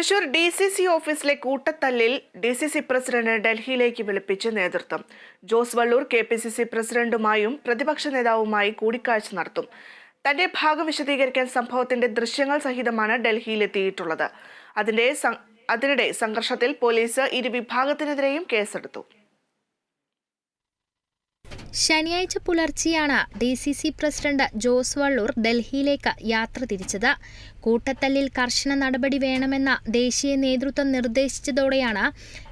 Thrissur D C C ഓഫീസിലെ കൂട്ടത്തല്ലിൽ D C C president ഡൽഹിയിലേക്ക് വിളിപ്പിച്ച് നേതൃത്വം. Jose Vallur K P C C പ്രസിഡന്റുമായും പ്രതിപക്ഷ നേതാവുമായി കൂടിക്കാഴ്ച നടത്തും. തന്റെ ഭാഗം വിശദീകരിക്കാൻ സംഭവത്തിന്റെ ദൃശ്യങ്ങൾ സഹിതമാണ് ഡൽഹിയിലെത്തിയിട്ടുള്ളത്. അതിന്റെ അതിനിടെ സംഘർഷത്തിൽ പോലീസ് ഇരുവിഭാഗത്തിനെതിരെയും കേസെടുത്തു. ശനിയാഴ്ച പുലർച്ചെയാണ് D C C president Jose Vallur ഡൽഹിയിലേക്ക് യാത്ര തിരിച്ചത്. കൂട്ടത്തല്ലിൽ കർശന നടപടി വേണമെന്ന ദേശീയ നേതൃത്വം നിർദ്ദേശിച്ചതോടെയാണ്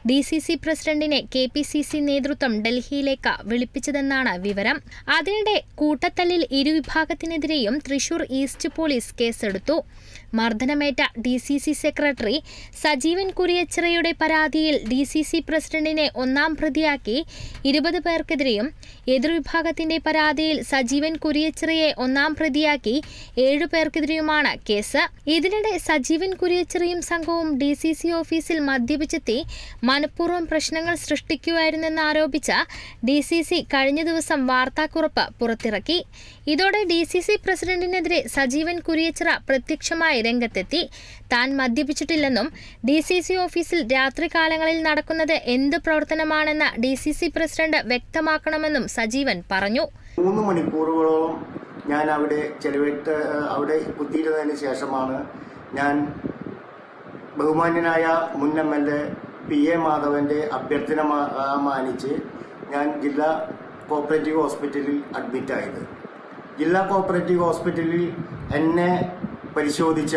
ഡി സി സി പ്രസിഡന്റിനെ കെ പി സി സി നേതൃത്വം ഡൽഹിയിലേക്ക് വിളിപ്പിച്ചതെന്നാണ് വിവരം. അതിനിടെ കൂട്ടത്തല്ലിൽ ഇരുവിഭാഗത്തിനെതിരെയും തൃശൂർ ഈസ്റ്റ് പോലീസ് കേസെടുത്തു. മർദ്ദനമേറ്റ D C C secretary Sajeevan കുരിയച്ചിറയുടെ പരാതിയിൽ ഡി സി സി പ്രസിഡന്റിനെ ഒന്നാം പ്രതിയാക്കി ഇരുപത് പേർക്കെതിരെയും എതിർവിഭാഗത്തിന്റെ പരാതിയിൽ സജീവൻ കുരിയച്ചിറയെ ഒന്നാം പ്രതിയാക്കി ഏഴു പേർക്കെതിരെയുമാണ് കേസ് ഇതിനിടെ സജീവൻ കുരിയച്ചെറിയും സംഘവും ഡി സി സി ഓഫീസിൽ മദ്യപിച്ചെത്തി മനഃപൂർവം പ്രശ്നങ്ങൾ സൃഷ്ടിക്കുമായിരുന്നെന്ന് ആരോപിച്ച ഡി സി സി കഴിഞ്ഞ ദിവസം വാർത്താക്കുറിപ്പ് പുറത്തിറക്കി. ഇതോടെ ഡി സി സി പ്രസിഡന്റിനെതിരെ സജീവൻ കുരിയച്ചിറ പ്രത്യക്ഷമായി രംഗത്തെത്തി. താൻ മദ്യപിച്ചിട്ടില്ലെന്നും ഡി സി സി ഓഫീസിൽ രാത്രികാലങ്ങളിൽ നടക്കുന്നത് എന്ത് പ്രവർത്തനമാണെന്ന് ഡി സി സി പ്രസിഡന്റ് വ്യക്തമാക്കണമെന്നും സജീവൻ പറഞ്ഞു. മൂന്ന് മണിക്കൂറുകളോളം ഞാൻ അവിടെ ചെലവിട്ട് അവിടെ കുത്തിയിരുന്നതിന് ശേഷമാണ് ഞാൻ ബഹുമാന്യനായ മുൻ M L A P A മാധവന്റെ അഭ്യർത്ഥന മാനിച്ച് ഞാൻ ജില്ലാ കോപ്പറേറ്റീവ് ഹോസ്പിറ്റലിൽ അഡ്മിറ്റായത് ജില്ലാ കോപ്പറേറ്റീവ് ഹോസ്പിറ്റലിൽ എന്നെ പരിശോധിച്ച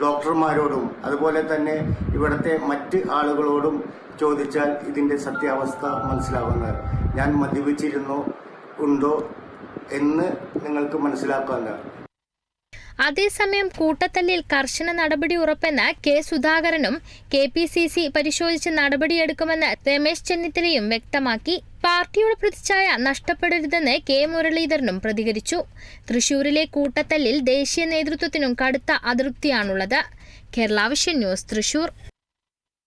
ഡോക്ടർമാരോടും അതുപോലെ തന്നെ ഇവിടുത്തെ മറ്റ് ആളുകളോടും ചോദിച്ചാൽ ഇതിന്റെ സത്യാവസ്ഥ മനസ്സിലാവുന്നത് ഞാൻ മദ്യപിച്ചിരുന്നോ ഉണ്ടോ എന്ന് നിങ്ങൾക്ക് മനസ്സിലാക്കാവുന്നതാണ് അതേസമയം കൂട്ടത്തല്ലിൽ കർശന നടപടി ഉറപ്പെന്ന് കെ സുധാകരനും കെ പി സി സി പരിശോധിച്ച് നടപടിയെടുക്കുമെന്ന് രമേശ് ചെന്നിത്തലയും വ്യക്തമാക്കി. പാർട്ടിയുടെ പ്രതിച്ഛായ നഷ്ടപ്പെടരുതെന്ന് കെ മുരളീധരനും പ്രതികരിച്ചു. തൃശൂരിലെ കൂട്ടത്തല്ലിൽ ദേശീയ നേതൃത്വത്തിനും കടുത്ത അതൃപ്തിയാണുള്ളത്. കേരളാവശ്യ ന്യൂസ് തൃശൂർ.